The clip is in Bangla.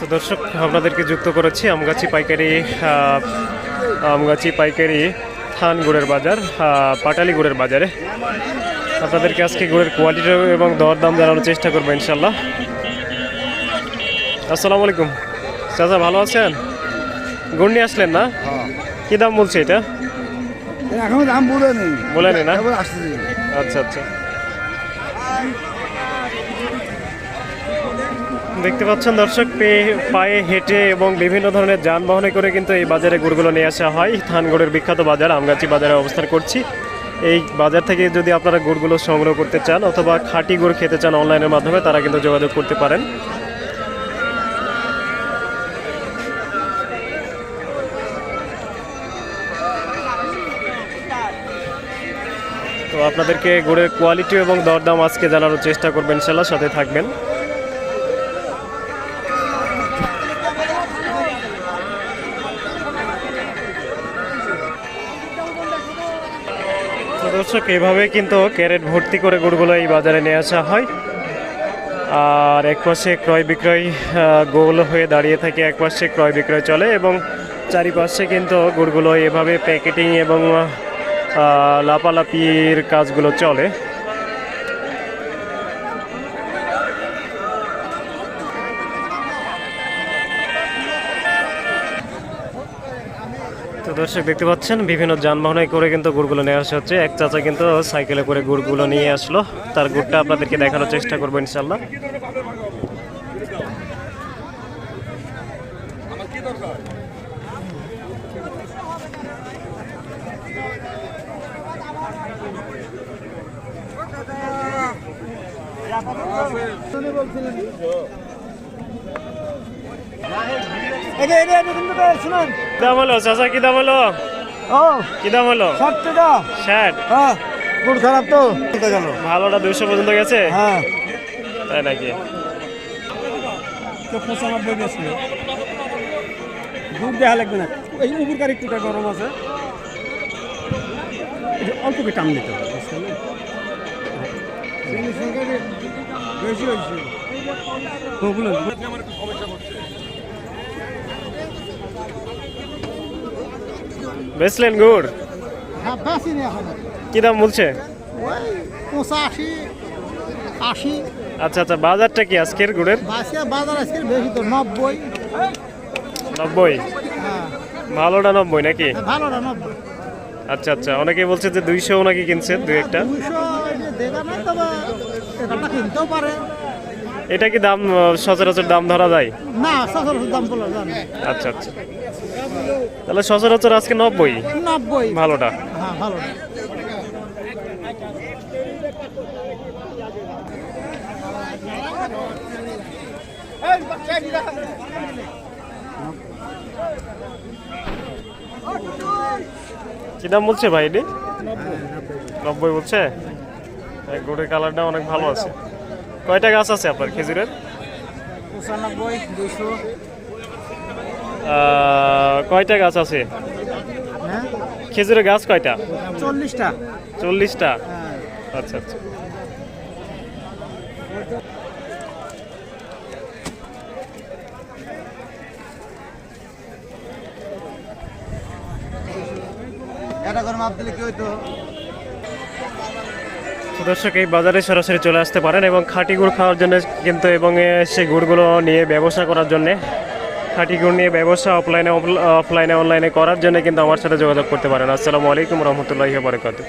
তো দর্শক আপনাদেরকে যুক্ত করেছি আমগাছি পাইকারি আমগাছি পাইকারি থান গুড়ের বাজার পাটালি গুড়ের বাজারে। আপনাদেরকে আজকে গুড়ের কোয়ালিটি এবং দরদাম জানানোর চেষ্টা করব ইনশাল্লাহ আসসালামু আলাইকুম। চাচা ভালো আছেন? গুড় নিয়ে আসলেন না? কি দাম বলছে এটা? এখন দাম বলেনি। না? আচ্ছা আচ্ছা। দেখতে পাচ্ছেন দর্শক পায়ে হেঁটে এবং বিভিন্ন ধরনের যানবাহনে করে কিন্তু এই বাজারে গুড়গুলো নিয়ে আসা হয়। থানগড়ের বিখ্যাত বাজার, আমগাছি বাজারে অবস্থান করছি। এই বাজার থেকে যদি আপনারা গুড়গুলো সংগ্রহ করতে চান অথবা খাঁটি গুড় খেতে চান অনলাইনের মাধ্যমে, তারা কিন্তু যোগাযোগ করতে পারেন। তো আপনাদেরকে গুড়ের কোয়ালিটি এবং দরদাম আজকে জানানোর চেষ্টা করবেন ইনশাল্লাহ সাথে থাকবেন। দর্শক, এভাবে কিন্তু ক্যারেট ভর্তি করে গুড়গুলো এই বাজারে নিয়ে আসা হয়। আর একপাশে ক্রয় বিক্রয় গোল হয়ে দাঁড়িয়ে থাকে একপাশে ক্রয় বিক্রয় চলে এবং চারিপাশে কিন্তু গুড়গুলো এভাবে প্যাকেটিং এবং লাপালাপির কাজগুলো চলে। তো দর্শক দেখতে পাচ্ছেন, বিভিন্ন যানবাহনে করে কিন্তু গুড়গুলো নিয়ে আসা হচ্ছে। এক চাচা কিন্তু সাইকেলে করে গুড়গুলো নিয়ে আসলো। তার গুড়টা আপনাদেরকে দেখানোর চেষ্টা করব ইনশাল্লাহ এটা এটা এটা কিন্তু শুনুন। কি দাম হলো চাচা কি দাম হলো? ও কি দাম হলো? ষাট টাকা। ষাট? হ্যাঁ গুড় খারাপ তো। গেল ভালোটা দুশো পর্যন্ত গেছে? হ্যাঁ। তাই নাকি? পঁচানব্বই বেশি। দুধ দেখা লাগবে না। এই উপরকার একটুটা গরম আছে। অল্প কি টান দিতে হবে বেশি হয়েছে। তো বলুন। বেচলেন গুড় হ্যাঁ নেই এখন কি দাম বলছে? পঁচাশি আশি। আচ্ছা আচ্ছা বাজারটা কি আজকের গুড়ের? বাজার আজকে বেশি তো নব্বই। নব্বই? হ্যাঁ। ভালোটা নব্বই নাকি? ভালো না নব্বই। আচ্ছা আচ্ছা অনেকে বলছে যে দুইশো নাকি কিনছে দুই একটা। দুইশো দেখা নাই তবে কিনতেও পারে। এটা কি দাম সচরাচর দাম ধরা যায়? না সচরাচর দাম বলে জানি আচ্ছা আচ্ছা। তাহলে সচরাচর আজকে নব্বই? নব্বই। ভালোটা। হ্যাঁ ভালো কি দাম বলছে ভাই এটি? নব্বই। বলছে? গুড়ের কালারটা অনেক ভালো আছে। কয়টা গাছ আছে আপনার খেজুরের? পঁচানব্বই দুইশো। কয়টা গাছ আছে? হ্যাঁ? খেজুরের গাছ কয়টা? চল্লিশটা। চল্লিশটা? হ্যাঁ। আচ্ছা আচ্ছা। এটা করে মাপ দিলে কি হইতো? দর্শক এই বাজারে সরাসরি চলে আসতে পারেন এবং খাঁটি গুড় খাওয়ার জন্য কিন্তু এবং সেই গুড়গুলো নিয়ে ব্যবসা করার জন্য, খাঁটি গুড় নিয়ে ব্যবসা অফলাইনে অফলাইনে অনলাইনে করার জন্য কিন্তু আমার সাথে যোগাযোগ করতে পারেন। আসসালামু আলাইকুম রহমতুল্লাহ বারকাতু